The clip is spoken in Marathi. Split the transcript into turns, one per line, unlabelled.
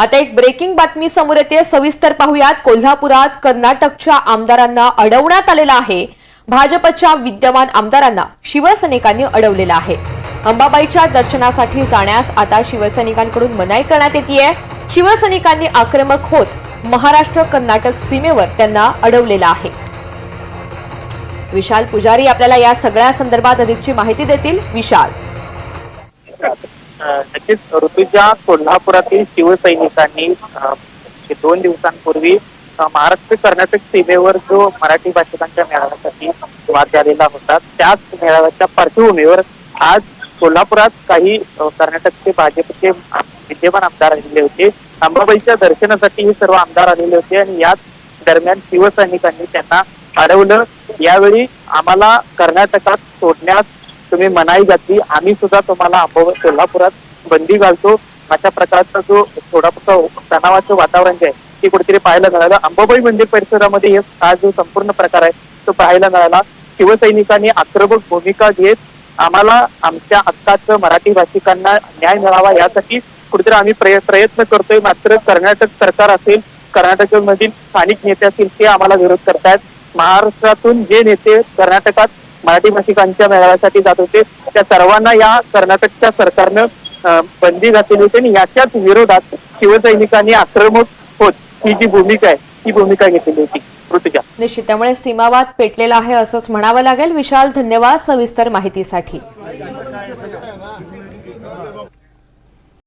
आता एक ब्रेकिंग बातमी समोर येते. सविस्तर पाहूयात. कोल्हापुरात कर्नाटकच्या आमदारांना अडवण्यात आलेला आहे. भाजपच्या विद्यमान आमदारांना शिवसैनिकांनी अडवलेलं आहे. अंबाबाईच्या दर्शनासाठी जाण्यास आता शिवसैनिकांकडून मनाई करण्यात येते शिवसैनिकांनी आक्रमक होत महाराष्ट्र कर्नाटक सीमेवर त्यांना अडवलेलं आहे. विशाल पुजारी आपल्याला या सगळ्या संदर्भात अधिकची माहिती देतील. विशाल.
तसेच ऋतुजा कोल्हापुरातील शिवसैनिकांनी दोन दिवसांपूर्वी महाराष्ट्र कर्नाटक सीमेवर जो मराठी भाषिकांच्या मेळाव्यासाठी वाद झालेला होता त्याच मेळाव्याच्या पार्श्वभूमीवर आज कोल्हापुरात काही कर्नाटकचे भाजपचे विद्यमान आमदार आलेले होते. अंबाबाईच्या दर्शनासाठी हे सर्व आमदार आलेले होते आणि याच दरम्यान शिवसैनिकांनी त्यांना अडवलं यावेळी आम्हाला कर्नाटकात सोडण्यास तुम्ही मनाई घातली आम्ही सुद्धा तुम्हाला अंबाबाई कोल्हापुरात बंदी घालतो. अशा प्रकारचा जो थोडासा तणावाचं वातावरण जे आहे ते कुठेतरी पाहायला मिळालं. अंबाबाई मंदिर परिसरामध्ये हे हा जो संपूर्ण प्रकार आहे तो पाहायला मिळाला. शिवसैनिकांनी आक्रमक भूमिका घेत आम्हाला आमच्या हक्काचं मराठी भाषिकांना न्याय मिळावा यासाठी कुठेतरी आम्ही प्रयत्न करतोय. मात्र कर्नाटक सरकार असेल कर्नाटकमधील स्थानिक नेते असतील ते आम्हाला विरोध करतायत. महाराष्ट्रातून जे नेते कर्नाटकात मराठी भाषिकांच्या मेळाव्यासाठी जात होते. त्या सर्वांना या कर्नाटकच्या सरकारनं बंदी घातली होती आणि याच्याच विरोधात शिवसैनिकांनी आक्रमक होत ही जी भूमिका आहे ती भूमिका घेतली होती. कृतिका
निश्चित त्यामुळे सीमावाद पेटलेला आहे असंच म्हणावं लागेल. विशाल धन्यवाद सविस्तर माहितीसाठी.